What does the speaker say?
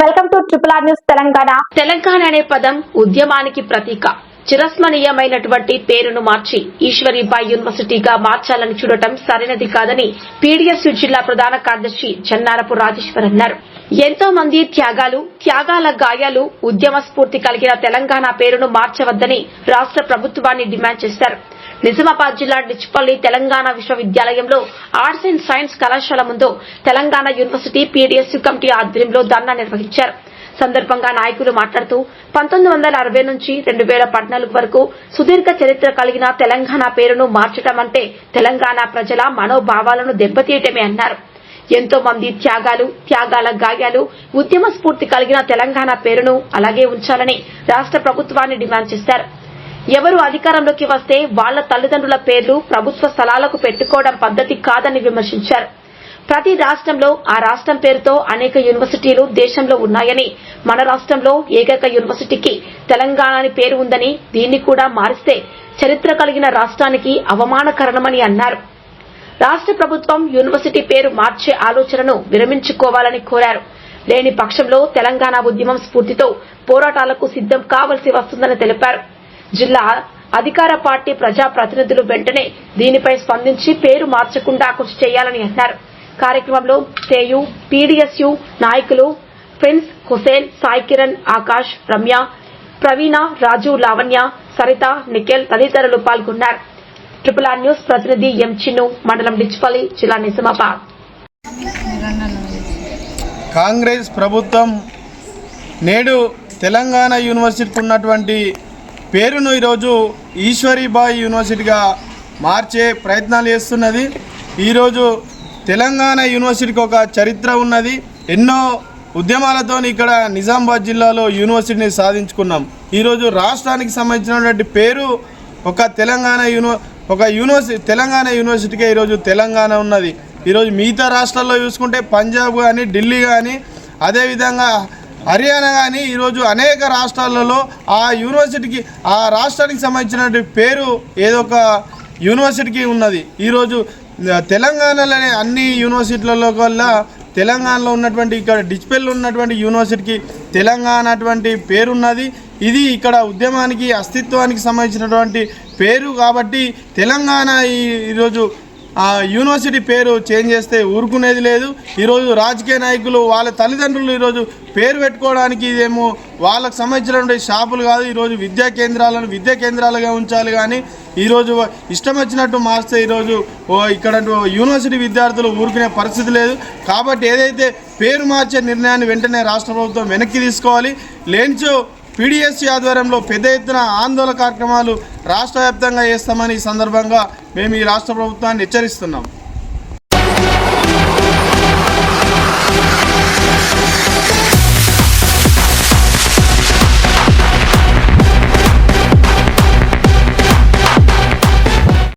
Welcome to triple R news Telangana. Telangana అనే పదం ఉద్యమానికి ప్రతీక. చిరస్మరణీయమైనటువంటి పేరును మార్చి ఈశ్వరీబాయి యూనివర్సిటీగా మార్చాలని చూడటం సరైనది కాదని పీడీఎస్యు జిల్లా ప్రధాన కార్యదర్శి చెన్నారపు రాజేశ్వర్ అన్నారు. ఎంతో మంది త్యాగాలు త్యాగాల గాయాలు ఉద్యమ స్ఫూర్తి కలిగిన తెలంగాణ పేరును మార్చవద్దని రాష్ట ప్రభుత్వాన్ని డిమాండ్ చేశారు. నిజామాబాద్ జిల్లా డిచ్పల్లి తెలంగాణ విశ్వవిద్యాలయంలో ఆర్ట్స్ అండ్ సైన్స్ కళాశాల ముందు తెలంగాణ యూనివర్సిటీ పీడీఎస్యు కమిటీ ఆధ్వర్యంలో ధర్నా నిర్వహించారు. సందర్భంగా నాయకులు మాట్లాడుతూ పంతొమ్మిది వందల అరవై నుంచి రెండు వేల పద్నాలుగు వరకు సుదీర్ఘ చరిత్ర కలిగిన తెలంగాణ పేరును మార్చడం అంటే తెలంగాణ ప్రజల మనోభావాలను దెబ్బతీయటమే అన్నారు. ఎంతో మంది త్యాగాలు త్యాగాల గాయాలు ఉద్యమ స్ఫూర్తి కలిగిన తెలంగాణ పేరును అలాగే ఉంచాలని రాష్ట ప్రభుత్వాన్ని డిమాండ్ చేశారు. ఎవరు అధికారంలోకి వస్తే వాళ్ళ తల్లిదండ్రుల పేర్లు ప్రభుత్వ స్థలాలకు పెట్టుకోవడం పద్దతి కాదని విమర్శించారు. ప్రతి రాష్ట్రంలో ఆ రాష్ట్రం పేరుతో అనేక యూనివర్సిటీలు దేశంలో ఉన్నాయని మన రాష్ట్రంలో ఏకైక యూనివర్సిటీకి తెలంగాణ అని పేరు ఉందని దీన్ని కూడా మారిస్తే చరిత్ర కలిగిన రాష్ట్రానికి అవమానకరణమని అన్నారు. రాష్ట్ర ప్రభుత్వం యూనివర్సిటీ పేరు మార్చే ఆలోచనను విరమించుకోవాలని కోరారు. లేని పక్షంలో తెలంగాణ ఉద్యమం స్ఫూర్తితో పోరాటాలకు సిద్దం కావలసి వస్తుందని తెలిపారు. జిల్లా అధికార పార్టీ ప్రజా ప్రతినిధులు వెంటనే దీనిపై స్పందించి పేరు మార్చకుండా కృషి చేయాలని అన్నారు. కార్యక్రమంలో సేయు పీడీఎస్యు నాయకులు ప్రిన్స్ హుసేన్ సాయి కిరణ్ ఆకాష్ రమ్య ప్రవీణ రాజు లావణ్య సరిత నిఖిల్ తదితరులు పాల్గొన్నారు. ట్రిపుల్ ఆర్ న్యూస్ ప్రతినిధి ఎం చిన్ను మండలం డిచ్పల్లి జిల్లా నిజామాబాద్. కాంగ్రెస్ ప్రభుత్వం నేడు తెలంగాణ యూనివర్సిటీకి ఉన్నటువంటి పేరును ఈరోజు ఈశ్వరీబాయి యూనివర్సిటీగా మార్చే ప్రయత్నాలు చేస్తున్నది. ఈరోజు తెలంగాణ యూనివర్సిటీకి ఒక చరిత్ర ఉన్నది. ఎన్నో ఉద్యమాలతో ఇక్కడ నిజామాబాద్ జిల్లాలో యూనివర్సిటీని సాధించుకున్నాం. ఈరోజు రాష్ట్రానికి సంబంధించినటువంటి పేరు ఒక తెలంగాణ యూనివర్ ఒక యూనివర్సిటీ తెలంగాణ యూనివర్సిటీకే ఈరోజు తెలంగాణ ఉన్నది. ఈరోజు మిగతా రాష్ట్రాల్లో చూసుకుంటే పంజాబ్ కానీ ఢిల్లీ కానీ అదేవిధంగా హర్యానా కానీ ఈరోజు అనేక రాష్ట్రాలలో ఆ యూనివర్సిటీకి ఆ రాష్ట్రానికి సంబంధించినటువంటి పేరు ఏదో ఒక యూనివర్సిటీకి ఉన్నది. ఈరోజు తెలంగాణలోనే అన్ని యూనివర్సిటీలలో కల్లా తెలంగాణలో ఉన్నటువంటి ఇక్కడ డిస్పెల్ ఉన్నటువంటి యూనివర్సిటీకి తెలంగాణ అటువంటి పేరున్నది. ఇది ఇక్కడ ఉద్యమానికి అస్తిత్వానికి సంబంధించినటువంటి పేరు కాబట్టి తెలంగాణ ఈ ఈరోజు ఆ యూనివర్సిటీ పేరు చేంజ్ చేస్తే ఊరుకునేది లేదు. ఈరోజు రాజకీయ నాయకులు వాళ్ళ తల్లిదండ్రులు ఈరోజు పేరు పెట్టుకోవడానికి ఇదేమో వాళ్ళకు సంబంధించినటువంటి షాపులు కాదు ఈరోజు విద్యా కేంద్రాలను విద్యా కేంద్రాలుగా ఉంచాలి కానీ ఈరోజు ఇష్టం వచ్చినట్టు మార్స్తే ఈరోజు ఓ ఇక్కడ యూనివర్సిటీ విద్యార్థులు ఊరుకునే పరిస్థితి లేదు. కాబట్టి ఏదైతే పేరు మార్చే నిర్ణయాన్ని వెంటనే రాష్ట్ర ప్రభుత్వం వెనక్కి తీసుకోవాలి. లేనిచో పీడిఎస్సీ ఆధ్వర్యంలో పెద్ద ఎత్తున ఆందోళన కార్యక్రమాలు రాష్ట్ర వ్యాప్తంగా చేస్తామని ఈ సందర్భంగా మేము ఈ రాష్ట్ర ప్రభుత్వాన్ని హెచ్చరిస్తున్నాం.